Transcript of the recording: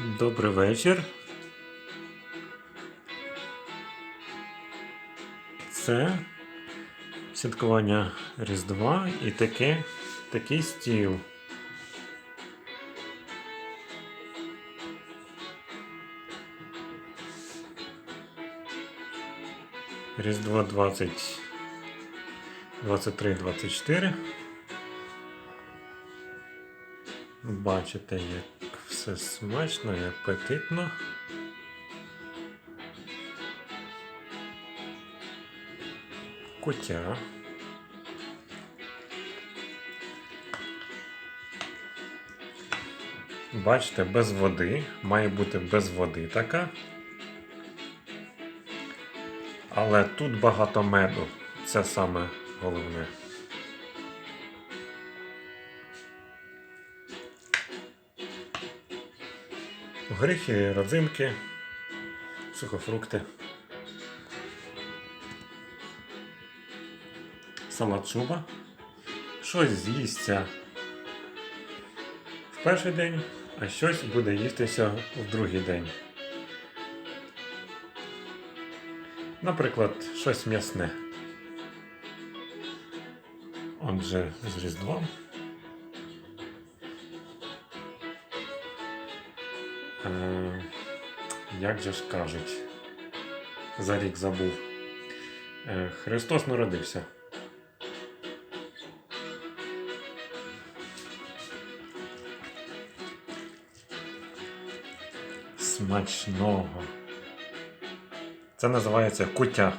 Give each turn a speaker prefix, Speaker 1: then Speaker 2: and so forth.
Speaker 1: Добрий вечір. Це святкування Різдва і таке, такий стіл. Різдво 20, 23, 24. Бачите, як все смачно і апетитно. Кутя. Бачите, без води. Має бути без води така. Але тут багато меду. Це саме головне. Горіхи, родзинки, сухофрукти. Салат шуба. Щось з'їсться в перший день, а щось буде їстися в другий день. Наприклад, щось м'ясне. Отже, з Різдвом. Е, як же ж кажуть, за рік забув. Е, Христос народився. Смачного. Це називається куття.